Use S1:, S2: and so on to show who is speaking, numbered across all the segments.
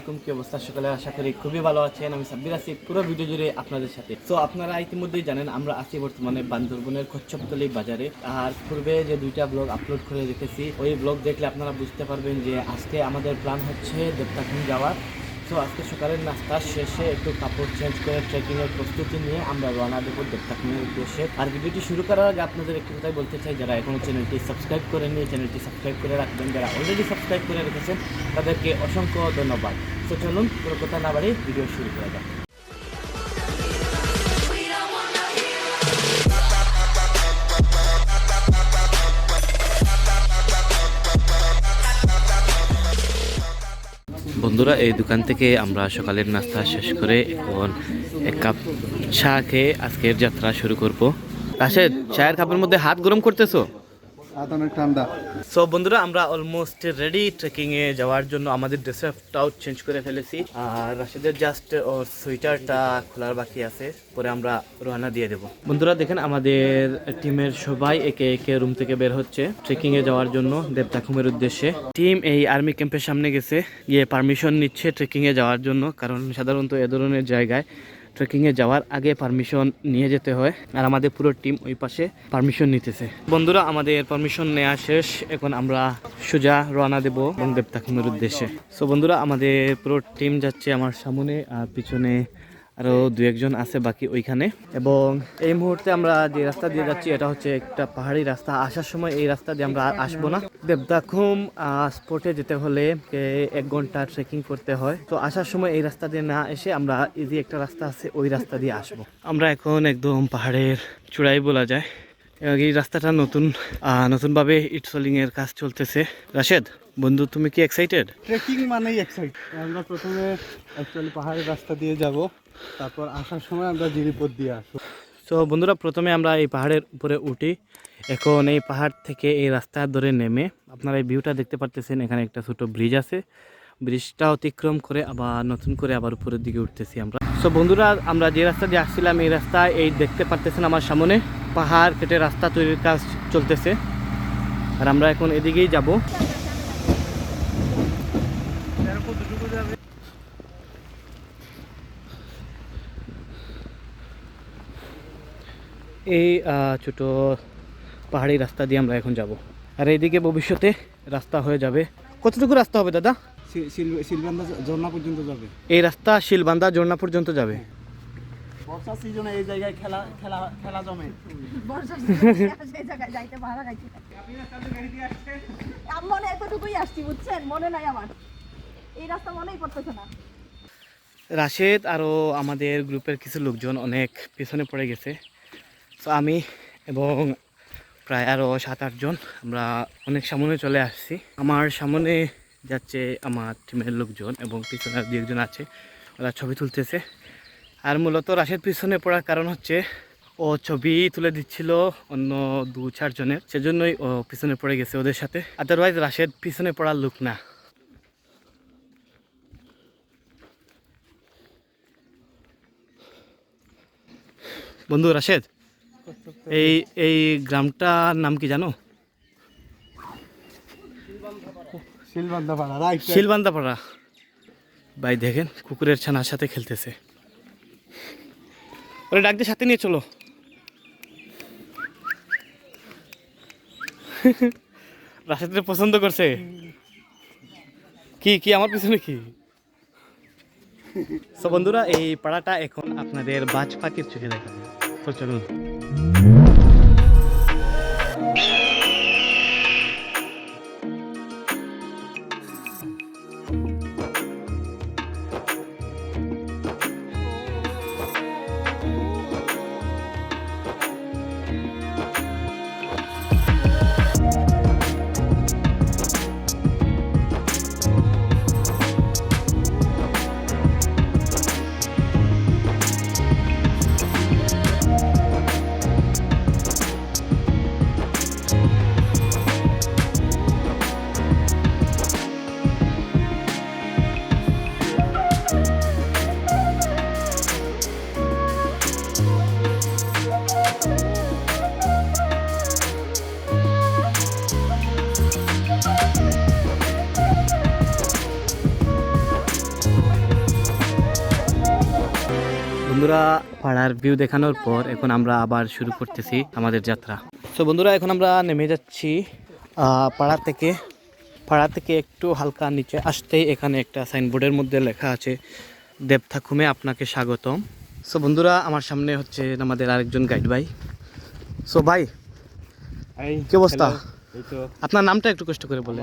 S1: আলাইকুম, কি অবস্থা? সকালে আশা করি খুবই ভালো আছেন। আমি সাব্বির আছি, পুরো ভিডিও জুড়ে আপনাদের সাথে। তো আপনারা ইতিমধ্যেই জানেন, আমরা আছি বর্তমানে বান্দরবনের কচ্ছপতলি বাজারে। আর পূর্বে যে দুইটা ব্লগ আপলোড করে রেখেছি, ওই ব্লগ দেখলে আপনারা বুঝতে পারবেন যে আজকে আমাদের প্ল্যান হচ্ছে দেবতাখুন যাওয়ার। তো আজকে সকালের নাস্তা শেষে একটু কাপড় চেঞ্জ করে ট্রেকিং এর প্রস্তুতি নিয়ে আমরা রওনা দেবো দেবতাখানের উদ্দেশ্যে। আর ভিডিওটি শুরু করার আগে আপনাদের একটি কথাই বলতে চাই, যারা এখনও চ্যানেলটি সাবস্ক্রাইব করে নিয়ে চ্যানেলটি সাবস্ক্রাইব করে রাখবেন। যারা অলরেডি সাবস্ক্রাইব করে রেখেছেন, তাদেরকে অসংখ্য ধন্যবাদ। তো চলুন কোনো কথা না বাড়ি ভিডিও শুরু করা যাক। বন্ধুরা, এই দোকান থেকে আমরা সকালের নাস্তা শেষ করে এখন এক কাপ চা খেয়ে আজকের যাত্রা শুরু করব। রাশেদ, চায়ের কাপের মধ্যে হাত গরম করতেছো? সো বন্ধুরা, আমরা অলমোস্ট রেডি ট্রেকিং এ যাওয়ার জন্য আমাদের ড্রেসটাও চেঞ্জ করে ফেলেছি। আর রাশেদের জাস্ট ওর সোয়েটারটা খোলার বাকি আছে, পরে আমরা রওনা দিয়ে দেব। বন্ধুরা, দেখেন আমাদের টিমের সবাই একে একে রুম থেকে বের হচ্ছে ট্রেকিং এ যাওয়ার জন্য দেবতাখুমের উদ্দেশ্যে। টিম এই আর্মি ক্যাম্পের সামনে গেছে, গিয়ে পারমিশন নিচ্ছে ট্রেকিং এ যাওয়ার জন্য, কারণ সাধারণত এ ধরনের জায়গায় ট্রেকিংয়ে যাওয়ার আগে পারমিশন নিয়ে যেতে হয়। আর আমাদের পুরো টিম ওই পাশে পারমিশন নিতেছে। বন্ধুরা, আমাদের পারমিশন নেওয়া শেষ। এখন আমরা সোজা রওনা দেব এবং তাকিমের উদ্দেশ্যে। সো বন্ধুরা, আমাদের পুরো টিম যাচ্ছে আমার সামনে আর পিছনে আরও দু একজন আছে বাকি ওইখানে। এবং এই মুহূর্তে আমরা যে রাস্তা দিয়ে যাচ্ছি, এটা হচ্ছে একটা পাহাড়ি রাস্তা। আসার সময় এই রাস্তা দিয়ে আমরা আসব না। দেবদাখুম স্পটে যেতে হলে এক ঘণ্টা ট্রেকিং করতে হয়। তো আসার সময় এই রাস্তা দিয়ে না এসে আমরা ইজি একটা রাস্তা আছে, ওই রাস্তা দিয়ে আসব। আমরা এখন একদম পাহাড়ের চূড়াই বলা যায়। এই রাস্তাটা নতুন নতুনভাবে ইটসলিং এর কাজ চলতেছে। রাশেদ? বন্ধু তুমি কি এক্সাইটেড
S2: ট্রেকিং মানেই এক্সাইট আমরা প্রথমে অ্যাকচুয়ালি পাহাড়ের রাস্তা দিয়ে যাব তারপর আসার সময় আমরা জিরিপথ দিয়ে আসব।
S1: তো বন্ধুরা প্রথমে আমরা এই পাহাড়ের উপরে উঠি। এখন এই পাহাড় থেকে এই রাস্তা ধরে নেমে আপনারা এই ভিউটা দেখতে পারতেছেন এখানে একটা ছোট ব্রিজ আছে। ব্রিজটা অতিক্রম করে আবার নতুন করে আবার উপরের দিকে উঠতেছি আমরা। সো বন্ধুরা আমরা যে রাস্তা দিয়ে আসছিলাম এই রাস্তা এই দেখতে পারতেছেন আমার সামনে। পাহাড় কেটে রাস্তা তৈরির কাজ চলতেছে। আর আমরা এখন এদিকেই যাব। এই ছোট পাহাড়ি রাস্তা দিয়ে আমরা এখন যাব। আর এইদিকে ভবিষ্যতে রাস্তা হয়ে যাবে। কতটুকু রাস্তা হবে দাদা?
S2: শিলবান্ধা ঝর্ণা পর্যন্ত যাবে।
S1: এই রাস্তা শিলবান্দা জোরনা পর্যন্ত যাবে।
S2: বর্ষা সিজনে এই জায়গায় খেলা খেলা খেলা জমে।
S3: বর্ষার সেই জায়গায় যাইতে ভাড়া খাইতে মনে এতটুকুই আসছি বুঝছেন? মনে নাই আমার। এই রাস্তা মনেই পড়তেছে না।
S1: রাশেদ আরও আমাদের গ্রুপের কিছু লোকজন অনেক পেছনে পড়ে গেছে। তো আমি এবং প্রায় আরও সাত আটজন আমরা অনেক সামনে চলে আসছি। আমার সামনে যাচ্ছে আমার টিমের লোকজন এবং পিছনে দু একজন আছে, ওরা ছবি তুলতেছে। আর মূলত রাশের পিছনে পড়ার কারণ হচ্ছে, ও ছবি তুলে দিচ্ছিল অন্য দু চারজনের সেজন্যই ও পিছনে পড়ে গেছে ওদের সাথে। আদারওয়াইজ রাশেদ পিছনে পড়ার লোক না। বন্ধু রাশেদ? এই এই গ্রামটার নাম কি জানো?
S2: শিলবান্ধা পাড়া
S1: শিলবান্দাপাড়া ভাই দেখেন কুকুরের ছানার সাথে খেলতেছে। ওরে ডাক দিয়ে সাথে নিয়ে চলো। রাশেদরে পছন্দ করছে? কি কি আমার পিছনে কি? বন্ধুরা এই পাড়াটা এখন আপনাদের বাজ পাখির চোখে দেখাবে তো চলুন। বন্ধুরা পাড়ার ভিউ দেখানোর পর এখন আমরা আবার শুরু করতেছি আমাদের যাত্রা। তো বন্ধুরা এখন আমরা নেমে যাচ্ছি পাড়া থেকে। পাড়া থেকে একটু হালকা নিচে আসতেই এখানে একটা সাইনবোর্ডের মধ্যে লেখা আছে দেবথাকুমে আপনাকে স্বাগতম। সো বন্ধুরা আমার সামনে হচ্ছে আমাদের আরেকজন গাইড ভাই। সো ভাই কি অবস্থা? আপনার নামটা একটু কষ্ট করে বলে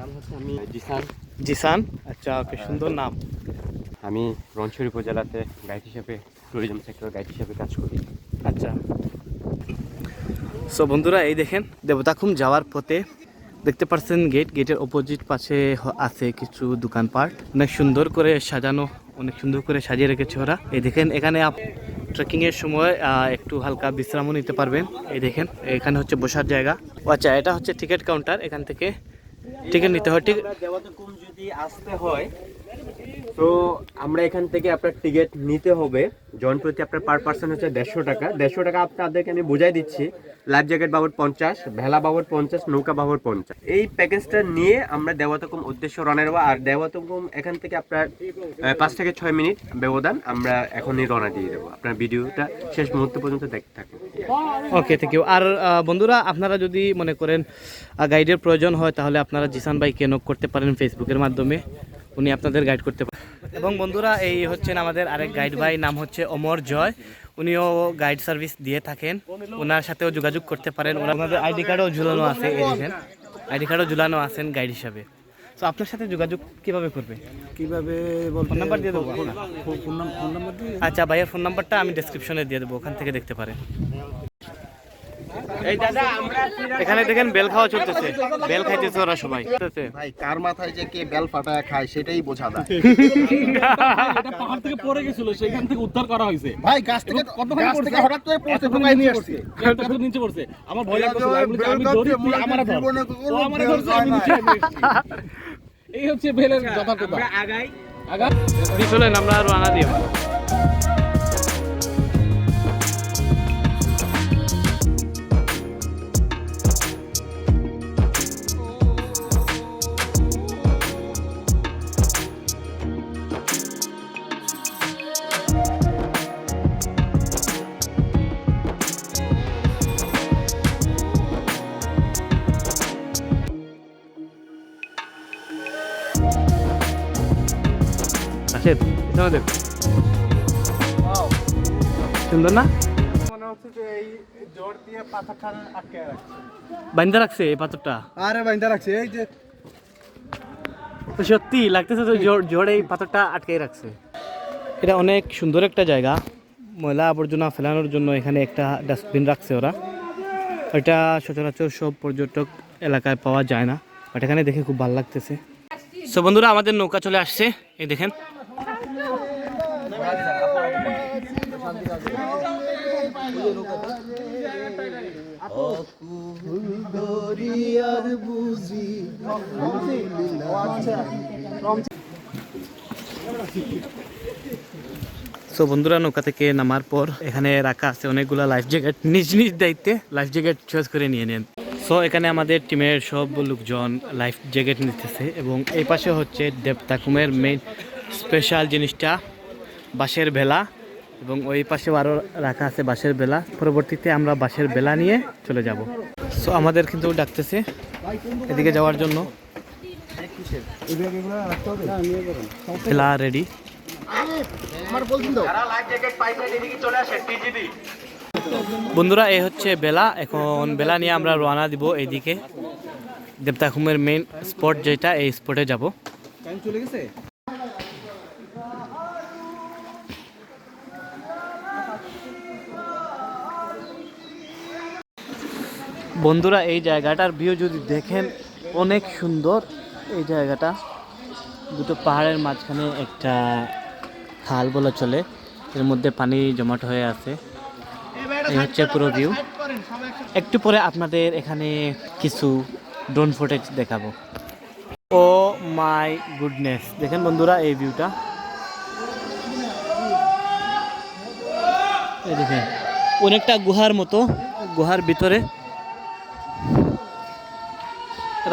S2: নাম হচ্ছে আমি জিসান।
S1: জিসান? আচ্ছা ওকে সুন্দর নাম।
S2: আমি রনছড়ি উপজেলাতে গাইড হিসেবে ট্যুরিজম সেক্টর গাইড হিসেবে কাজ করি।
S1: আচ্ছা। সো বন্ধুরা এই দেখেন দেবতাখুম যাওয়ার পথে দেখতে পাচ্ছেন গেট গেটের অপোজিট পাশে আছে কিছু দোকানপাট। অনেক সুন্দর করে সাজানো অনেক সুন্দর করে সাজিয়ে রেখেছে ওরা। এই দেখেন এখানে ট্রেকিং এর সময় একটু হালকা বিশ্রামও নিতে পারবেন। এই দেখেন এখানে হচ্ছে বসার জায়গা। ও আচ্ছা এটা হচ্ছে টিকিট কাউন্টার এখান থেকে টিকিট নিতে হয়। ঠিক
S4: যদি আসতে হয় তো আমরা এখান থেকে আপনার টিকিট নিতে হবে। জন প্রতি আপনার পার পার্সন হচ্ছে দেড়শো টাকা। দেড়শো টাকা আপনাদেরকে আমি বুঝাই দিচ্ছি। লাইফ জ্যাকেট বাবদ পঞ্চাশ, ভেলা বাবদ পঞ্চাশ, নৌকা বাবদ পঞ্চাশ। এই প্যাকেজটা নিয়ে আমরা দেওয়াতকুম উদ্দেশ্য রওনা দেবো আর দেওয়াতকুম এখান থেকে আপনার পাঁচ থেকে ছয় মিনিট ব্যবধান আমরা এখনই রওনা দিয়ে দেবো। আপনার ভিডিওটা শেষ মুহূর্ত পর্যন্ত দেখতে থাকুন।
S1: ওকে থ্যাংক ইউ আর বন্ধুরা, আপনারা যদি মনে করেন গাইডের প্রয়োজন হয়, তাহলে আপনারা জিসান ভাইকে নক করতে পারেন ফেসবুকের মাধ্যমে। উনি আপনাদের গাইড করতে পারেন এবং বন্ধুরা এই হচ্ছেন আমাদের আরেক গাইড ভাই নাম হচ্ছে অমর জয়। উনিও গাইড সার্ভিস দিয়ে থাকেন। ওনার সাথেও যোগাযোগ করতে পারেন। ওনাদের আইডি কার্ডও ঝুলানো আছে এই দেখেন। আইডি কার্ডও ঝুলানো আছেন গাইড হিসাবে। তো আপনার সাথে যোগাযোগ কীভাবে করবে?
S2: কীভাবে
S1: ফোন নাম্বার দিয়ে দেবো।
S2: ফোন নাম- ফোন নাম্বার দিয়ে
S1: আচ্ছা ভাইয়ের ফোন নাম্বারটা আমি ডেসক্রিপশনে দিয়ে দেবো। ওখান থেকে দেখতে পারেন। এখানে দেখেন বেল খাওয়া চলতেছে। বেল খাইতেছে ওরা সবাই। চলতেছে।
S5: ভাই কার মাথায় যে কে বেল ফাটায় খায় সেটাই বোঝা যায়।
S6: এটা পাহাড় থেকে পড়ে গেছিল সেখান থেকে উদ্ধার করা হয়েছে।
S5: ভাই গাছ থেকে গাছ? থেকে হঠাৎ করে পড়ছে ঢুকাই নিয়ে আসছে?
S6: নিচে পড়ছে। আমার ভয় আমি আমি
S5: বেল
S6: ধরি
S5: ধরতে
S6: তুই ধর।
S5: জীবনে কখনো
S6: ও আমারে ধরছে আমি নিচে। এই হচ্ছে বেলের যথার্থতা
S4: আমরা আগাই।
S6: আগা
S1: চলেন আমরা রানা দিব সুন্দর না?
S2: হচ্ছে যে এই জোর দিয়ে পাথরটা আটকে রাখছে
S1: এই পাথরটা।
S2: আরে বাইন্দা রাখছে এই যে
S1: তো সত্যি লাগতেছে তো জোর জোরে এই পাথরটা আটকে রাখছে। এটা অনেক সুন্দর একটা জায়গা। ময়লা আবর্জনা ফেলানোর জন্য এখানে একটা ডাস্টবিন রাখছে ওরা। এটা সচরাচর সব পর্যটক এলাকায় পাওয়া যায় না বাট এখানে দেখে খুব ভালো লাগতেছে। সো বন্ধুরা আমাদের নৌকা চলে আসছে। এই দেখেন সো বন্ধুরা, নৌকা থেকে নামার পর এখানে রাখা আছে অনেকগুলো লাইফ জ্যাকেট নিজ নিজ দায়িত্বে লাইফ জ্যাকেট চয়েস করে নিয়ে নেন। সো এখানে আমাদের টিমের সব লোকজন লাইফ জ্যাকেট নিতেছে এবং এই পাশে হচ্ছে দেবতাকুমের মেইন স্পেশাল জিনিসটা, বাঁশের ভেলা। এবং ওই পাশে আরও রাখা আছে বাঁশের বেলা। পরবর্তীতে আমরা বাঁশের বেলা নিয়ে চলে যাব। সো আমাদের কিন্তু ডাকতেছে এদিকে যাওয়ার জন্য। ভেলা রেডি বন্ধুরা এই হচ্ছে বেলা। এখন বেলা নিয়ে আমরা রওনা দিব এইদিকে। দেবতাখুমের মেন স্পট যেটা, এই স্পটে যাব।
S2: চলে গেছে
S1: বন্ধুরা, এই জায়গাটার ভিউ যদি দেখেন, অনেক সুন্দর। এই জায়গাটা দুটো পাহাড়ের মাঝখানে একটা খাল বলে চলে। এর মধ্যে পানি জমাট হয়ে আছে। এই হচ্ছে পুরো ভিউ একটু পরে আপনাদের এখানে কিছু ড্রোন ফুটেজ দেখাবো। Oh my goodness. দেখেন বন্ধুরা এই ভিউটা দেখেন, অনেকটা গুহার মতো, গুহার ভিতরে।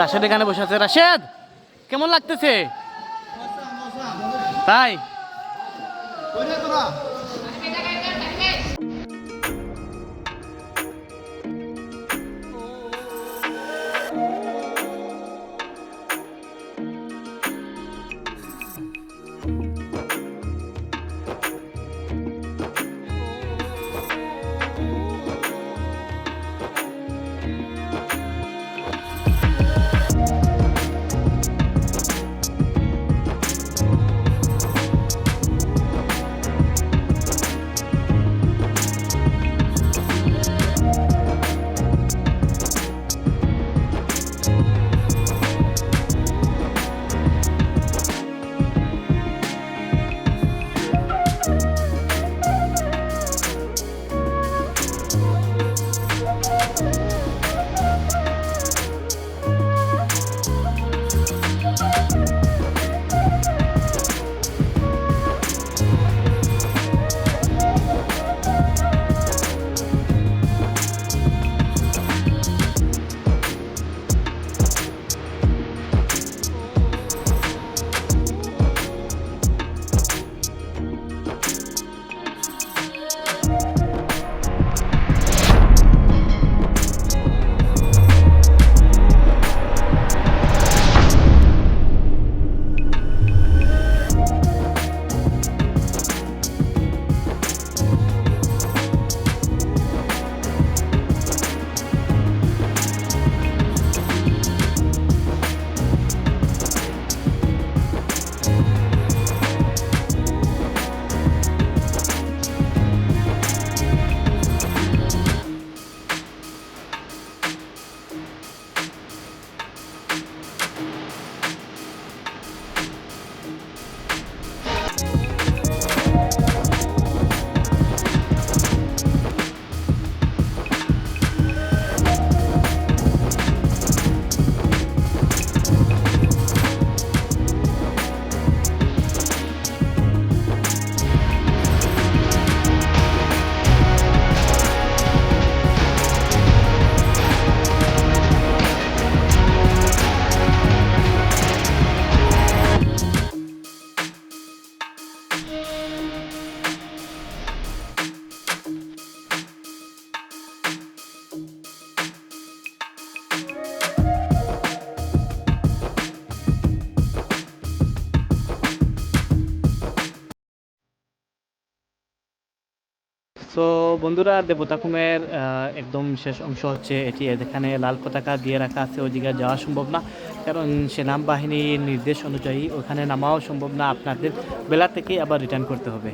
S1: রাশেদ এখানে বসে আছে। রাশেদ কেমন লাগতেছে? তাই? বন্ধুরা দেবতাকুমের একদম শেষ অংশ হচ্ছে এটি। এখানে লাল পতাকা দিয়ে রাখা আছে ওই দিকে যাওয়া সম্ভব না। কারণ সেনাবাহিনীর নির্দেশ অনুযায়ী ওখানে নামাও সম্ভব না। আপনাদের বেলা থেকে আবার রিটার্ন করতে হবে।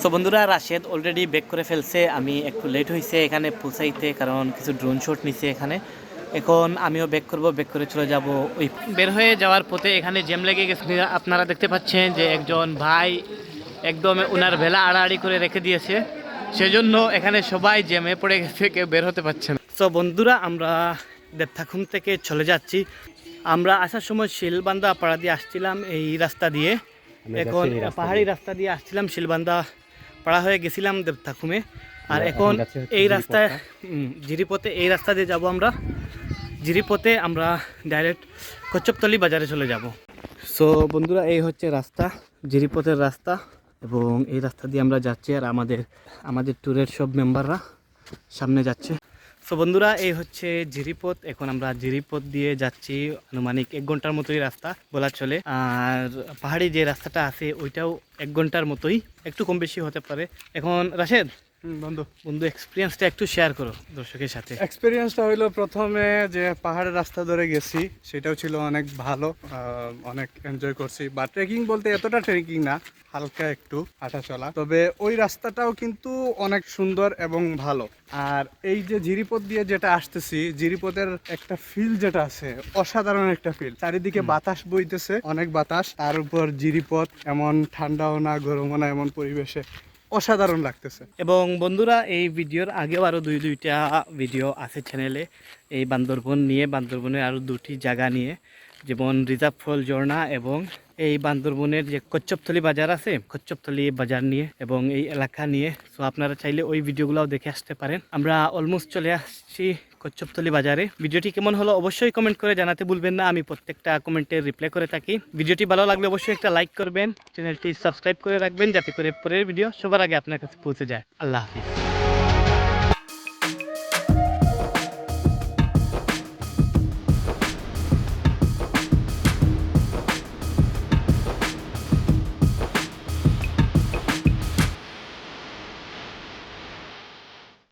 S1: সো বন্ধুরা, রাশেদ অলরেডি বেক করে ফেলছে। আমি একটু লেট হয়েছে এখানে পৌঁছাইতে, কারণ কিছু ড্রোন শট নিছে এখানে। এখন আমিও বেক করব বেক করে চলে যাব। ওই বের হয়ে যাওয়ার পথে এখানে জ্যাম লেগে গেছে। আপনারা দেখতে পাচ্ছেন যে একজন ভাই একদম ওনার ভেলা আড়াআড়ি করে রেখে দিয়েছে। সেজন্য এখানে সবাই জ্যামে পড়ে গেছে কেউ বের হতে পারছে না। তো বন্ধুরা আমরা দেবথাখুম থেকে চলে যাচ্ছি। আমরা আসার সময় শিলবান্দা পাড়া দিয়ে আসছিলাম এই রাস্তা দিয়ে। এখন পাহাড়ি রাস্তা দিয়ে আসছিলাম শিলবান্দা পাড়া হয়ে গেছিলাম দেবথাখুমে আর এখন এই রাস্তায় জিরিপথে এই রাস্তা দিয়ে যাব আমরা। জিরিপথে আমরা ডাইরেক্ট কচ্চপতলি বাজারে চলে যাব। সো বন্ধুরা এই হচ্ছে রাস্তা জিরিপথের রাস্তা। এবং এই রাস্তা দিয়ে আমরা যাচ্ছি আর আমাদের আমাদের ট্যুরের সব মেম্বাররা সামনে যাচ্ছে। সো বন্ধুরা, এই হচ্ছে জিরিপথ। এখন আমরা জিরিপথ দিয়ে যাচ্ছি আনুমানিক এক ঘণ্টার মতোই রাস্তা বলা চলে। আর পাহাড়ি যে রাস্তাটা আছে, ওইটাও এক ঘণ্টার মতোই, একটু কম বেশি হতে পারে। এখন, রাশেদ?
S2: বন্ধু।
S1: বন্ধু এক্সপিরিয়েন্সটা একটু শেয়ার করো দর্শকের সাথে।
S2: এক্সপিরিয়েন্সটা হইল প্রথমে যে পাহাড়ের রাস্তা ধরে গেছি সেটাও ছিল অনেক ভালো অনেক এনজয় করছি। বা ট্রেকিং বলতে এতটা ট্রেকিং না হালকা একটু হাঁটা চলা। তবে ওই রাস্তাটাও কিন্তু অনেক সুন্দর এবং ভালো। আর এই যে জিরিপথ দিয়ে যেটা আসতেছি জিরিপথের একটা ফিল যেটা আছে অসাধারণ একটা ফিল চারিদিকে বাতাস বইতেছে অনেক বাতাস। তার উপর জিরিপথ এমন ঠান্ডাও না গরমও না এমন পরিবেশে। অসাধারণ লাগতেছে।
S1: এবং বন্ধুরা, এই ভিডিওর আগেও আরও দুই, দুইটা ভিডিও আছে চ্যানেলে এই বান্দরবন নিয়ে, বান্দরবনের আরও দুটি জায়গা নিয়ে, যেমন রিজার্ভ ফল ঝর্ণা এবং এই বান্দরবনের যে কচ্চপথলি বাজার আছে কচ্চপথলি বাজার নিয়ে এবং এই এলাকা নিয়ে। সো আপনারা চাইলে ওই ভিডিওগুলোও দেখে আসতে পারেন। আমরা অলমোস্ট চলে আসছি কচ্চপথলি বাজারে। ভিডিওটি কেমন হলো অবশ্যই কমেন্ট করে জানাতে ভুলবেন না। আমি প্রত্যেকটা কমেন্টের রিপ্লাই করে থাকি। ভিডিওটি ভালো লাগলে অবশ্যই একটা লাইক করবেন। চ্যানেলটি সাবস্ক্রাইব করে রাখবেন যাতে করে পরের ভিডিও সবার আগে আপনার কাছে পৌঁছে যায়। আল্লাহ হাফিজ।